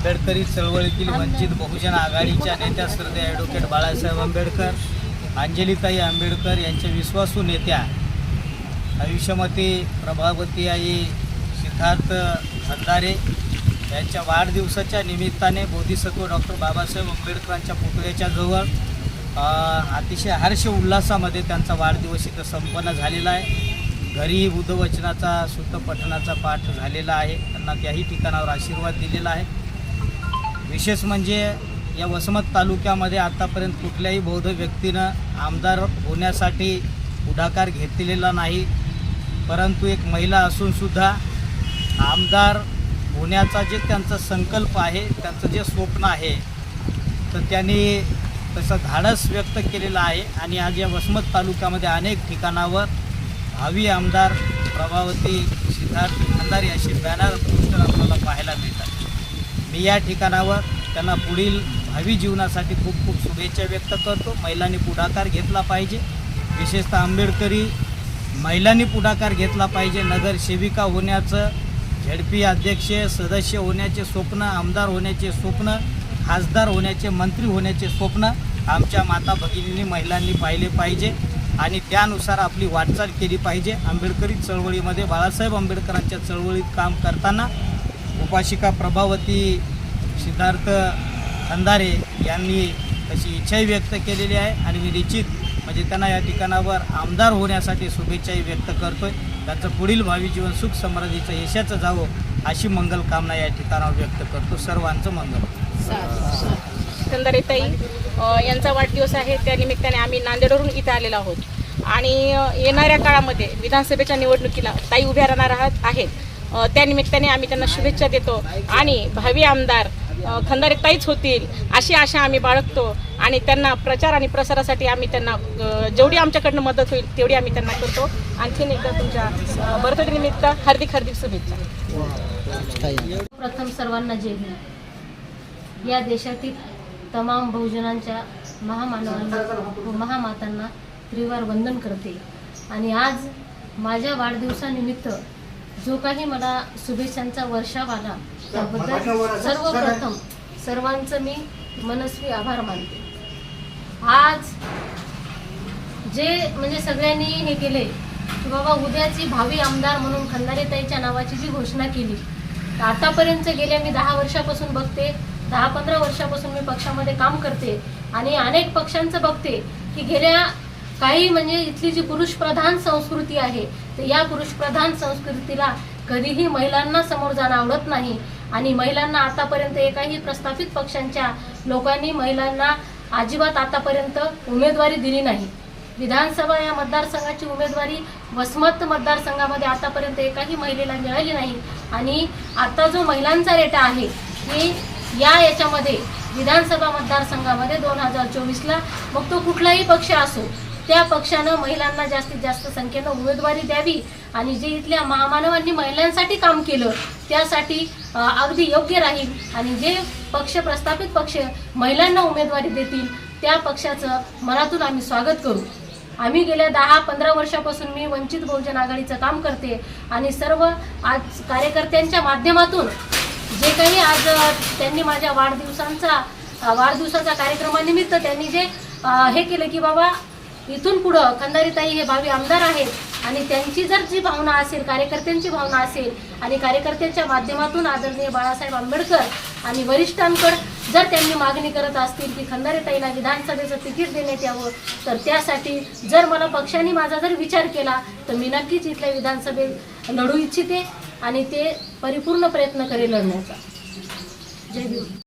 आंबेडकरी चळवळीतील वंचित बहुजन आघाडीच्या नेत्या श्रद्धे ॲडव्होकेट बाळासाहेब आंबेडकर अंजलीताई आंबेडकर यांच्या विश्वासू नेत्या आयुष्यमती प्रभावती आई सिद्धार्थ खंदारे यांच्या वाढदिवसाच्या निमित्ताने बोधिसत्व डॉक्टर बाबासाहेब आंबेडकरांच्या पुतळ्याच्या जवळ अतिशय हर्ष उल्हासामध्ये त्यांचा वाढदिवस इथं संपन्न झालेला आहे. घरी बुद्धवचनाचा पठणाचा पाठ झालेला आहे. त्यांना त्याही ठिकाणावर आशीर्वाद दिलेला आहे. विशेष म्हणजे या वसमत तालुक्यामध्ये आतापर्यंत कुठल्याही बौद्ध व्यक्तीनं आमदार होण्यासाठी पुढाकार घेतलेला नाही. परंतु एक महिला असूनसुद्धा आमदार होण्याचा जे त्यांचा संकल्प आहे त्यांचं जे स्वप्न आहे तर त्यांनी तसं धाडस व्यक्त केलेलं आहे. आणि आज या वसमत तालुक्यामध्ये अनेक ठिकाणावर भावी आमदार प्रभावती सिद्धार्थ भंडारी असे बॅनर पोस्टर आपल्याला पाहायला मिळतात. मी या ठिकाणावर त्यांना पुढील भावी जीवनासाठी खूप खूप शुभेच्छा व्यक्त करतो. महिलांनी पुढाकार घेतला पाहिजे. विशेषतः आंबेडकरी महिलांनी पुढाकार घेतला पाहिजे. नगरसेविका होण्याचं झेडपी अध्यक्ष सदस्य होण्याचे स्वप्न आमदार होण्याचे स्वप्न खासदार होण्याचे मंत्री होण्याचे स्वप्न आमच्या माता भगिनींनी महिलांनी पाहिले पाहिजे आणि त्यानुसार आपली वाटचाल केली पाहिजे. आंबेडकरी चळवळीमध्ये बाळासाहेब आंबेडकरांच्या चळवळीत काम करताना उपाशिका प्रभावती सिद्धार्थ अंधारे यांनी तशी इच्छाही व्यक्त केलेली आहे आणि मी निश्चित म्हणजे त्यांना या ठिकाणावर आमदार होण्यासाठी शुभेच्छाही व्यक्त करतो आहे त्यांचं पुढील भावी जीवन सुख समृद्धीचं यशाचं जावं अशी मंगल कामना या ठिकाणावर व्यक्त करतो. सर्वांचं मंगल. ताई यांचा वाढदिवस आहे. त्या निमित्ताने आम्ही नांदेडवरून इथं आलेलो आहोत. आणि येणाऱ्या काळामध्ये विधानसभेच्या निवडणुकीला ताई उभ्या राहणार आहात आहेत. त्यानिमित्ताने आम्ही त्यांना शुभेच्छा देतो. आणि भावी आमदार अ, खंदारे ताईच होतील अशी आशा आम्ही बाळगतो. आणि त्यांना प्रचार आणि प्रसारासाठी आम्ही त्यांना जेवढी आमच्याकडनं मदत होईल तेवढी आम्ही त्यांना करतो. आणखीन एकदा तुमच्या बर्थडे निमित्त हार्दिक हार्दिक शुभेच्छा. प्रथम सर्वांना जय हिंद. या देशातील तमाम बहुजनांच्या महामानवांना व महामातांना त्रिवार वंदन करते. आणि आज माझ्या वाढदिवसानिमित्त जो काही मला शुभेच्छांचा वर्षाव आला. त्याबद्दल सर्वप्रथम सर्वांचं मी मनस्वी आभार मानते. आज जे म्हणजे सगळ्यांनी हे केले की बाबा उद्याची भावी आमदार म्हणून खंदारेताईच्या नावाची जी घोषणा केली तर आतापर्यंत गेल्या मी दहा वर्षापासून बघते दहा पंधरा वर्षापासून मी पक्षामध्ये काम करते आणि अनेक पक्षांचं बघते की गेल्या काही म्हणजे इथली जी पुरुषप्रधान संस्कृती आहे या पुरुषप्रधान संस्कृतीला कधीही महिलांना समोर जाणं आवडत नाही. आणि महिलांना आतापर्यंत एकाही प्रस्थापित पक्षांच्या लोकांनी महिलांना अजिबात आतापर्यंत उमेदवारी दिली नाही. विधानसभा या मतदारसंघाची उमेदवारी वसमत मतदारसंघामध्ये आतापर्यंत एकाही महिलेला मिळाली नाही. आणि आता जो महिलांचा रेटा आहे की या याच्यामध्ये विधानसभा मतदारसंघामध्ये दोन हजार चोवीसला मग तो कुठलाही पक्ष असो त्या पक्षानं महिलांना जास्तीत जास्त संख्येनं उमेदवारी द्यावी आणि जे इथल्या महामानवांनी महिलांसाठी काम केलं त्यासाठी अगदी योग्य राहील. आणि जे पक्ष प्रस्थापित पक्ष महिलांना उमेदवारी देतील त्या पक्षाचं मनातून आम्ही स्वागत करू. आम्ही गेल्या दहा पंधरा वर्षापासून मी वंचित बहुजन आघाडीचं काम करते आणि सर्व आज कार्यकर्त्यांच्या माध्यमातून जे काही आज त्यांनी माझ्या वाढदिवसांचा अ, वाढदिवसाच्या कार्यक्रमानिमित्त त्यांनी जे हे केलं की बाबा इथून पुढं खंदारीताई हे भावी आमदार आहेत आणि त्यांची जर जी भावना असेल कार्यकर्त्यांची भावना असेल आणि कार्यकर्त्यांच्या माध्यमातून आदरणीय बाळासाहेब आंबेडकर आणि वरिष्ठांकडे जर त्यांनी मागणी करत असतील की खंदारेताईला विधानसभेचं तिकीट देण्यात यावं तर त्यासाठी जर मला पक्षाने माझा जर विचार केला तर मी नक्कीच इथल्या विधानसभेत लढू इच्छिते आणि ते परिपूर्ण प्रयत्न करेल लढण्याचा. जय भीम